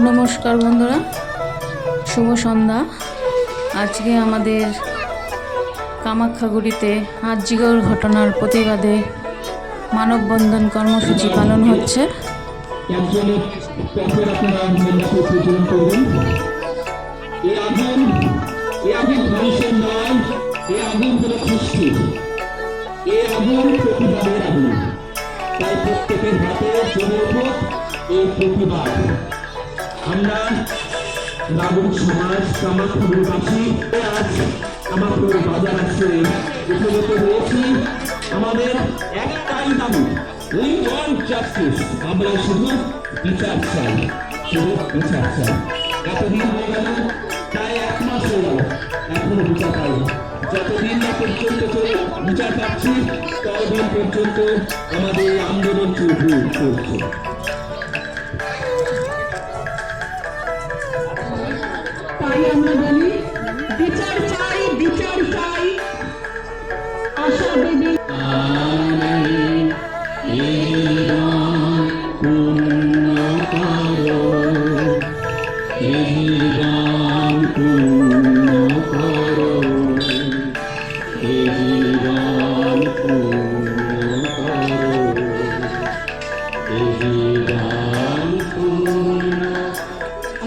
নমস্কার বন্ধুরা, শুভ সন্ধ্যা। আজকে আমাদের কামাখ্যাগুড়িতে আজিগর ঘটনার প্রতিবাদে মানববন্ধন কর্মসূচি পালন হচ্ছে। প্রতিবাদ। আমরা নাগরিক সমাজ কামাখ্যাবাসী আজ কামাখ্যার বাজার আসছে উপনীত হয়েছি আমাদের একটাই দাবি উই ওয়ান্ট জাস্টিস আমরা শুধু বিচার চাই, শুধু বিচার চাই। এতদিন হয়ে গেল, প্রায় এক মাস হয়ে গেল, এখনও বিচার পাইনি যতদিন না পর্যন্ত চলে বিচার পাচ্ছি, ততদিন পর্যন্ত আমাদের আন্দোলন চলছে তাই আমরা বলি বিচার চাই বিচার চাই। আশা দেবী।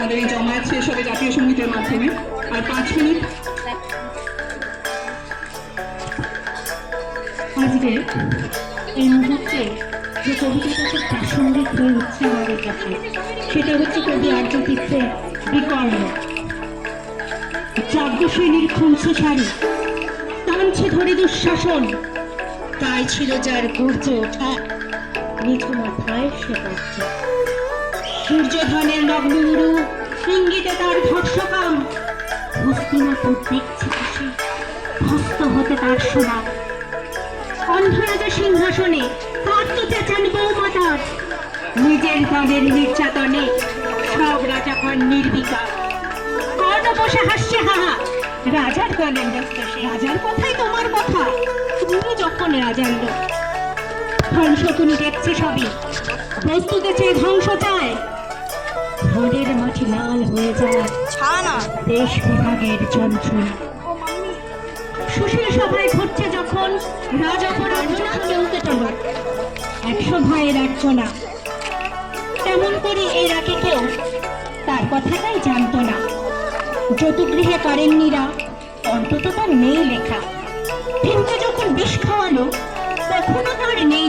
আমাদের এই জমায়েত শেষ হবে জাতীয় সঙ্গীতের মাধ্যমে। আর পাঁচ মিনিট। আজকে এই মুহূর্তে যে কবিতাটা খুব প্রাসঙ্গিক হয়ে উঠছে আমাদের কাছে, সেটা হচ্ছে কবি আর্যতীর্থের বিকর্ণ। যজ্ঞশ্রেণীর খুঁজছে শাড়ি টানছে ধরে দুঃশাসন। তাই ছিল যার গর্জে ওঠা নিচু মাথায় সে করছে সূর্যধনের নগ্ন উরু ইঙ্গিতে তার ধর্ষকাম। হস্তিনাপুর দেখছে খুশি হস্ত হতে তার শোভা। অন্ধরাজা সিংহাসনে কার্ত চেঁচান বৌমাতার নিজের দলের নির্যাতনে সব রাজাগণ নির্বিকার। কর্ণ বসে হাসছে হাহা রাজার দলের দস্তসে রাজার কথাই তোমার কথা। তুমি যখন রাজার লোক, ধ্বংস তুমি দেখছে সবই। বস্তুতে চেয়ে ধ্বংস চায় ভোরের মাটি লাল হয়ে যায় দেশ বিভাগের যন্ত্রণা সুশীল সভায় ঘটছে যখন একশো ভাইয়ের তেমন করে এর আগে কেউ তার কথাটাই জানতো না। যতুগৃহে কারেন্নিরা অন্তত তার নেই লেখা। কিন্তু যখন বিষ খাওয়ালো তখনও তার নেই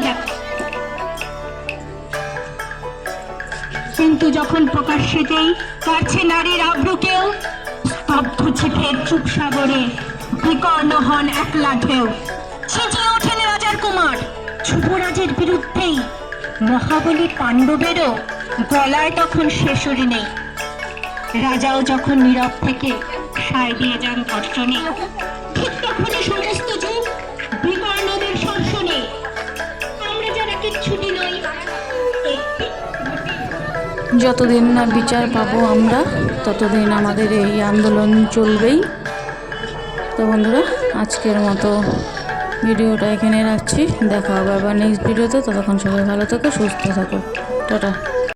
কিন্তু যখন প্রকাশ্যেতেই কাটছে নারীর আব্রুকেও স্তব্ধ ছিপের চুপ সাগরে বিকর্ণ হন একলা ঢেউ। ছিঁচিয়ে ওঠেন রাজার কুমার। যুবরাজের বিরুদ্ধেই মহাবলী পাণ্ডবেরও গলায় তখন শেষরি নেই। রাজাও যখন নীরব থেকে সায় দিয়ে যান ধর্ষণে ঠিক তখনই যতদিন না বিচার পাবো আমরা, ততদিন আমাদের এই আন্দোলন চলবেই। তো বন্ধুরা, আজকের মতো ভিডিওটা এখানে রাখছি। দেখা হবে আবার নেক্সট ভিডিওতে। ততক্ষণ সবাই ভালো থাকো, সুস্থ থাকো। টাটা।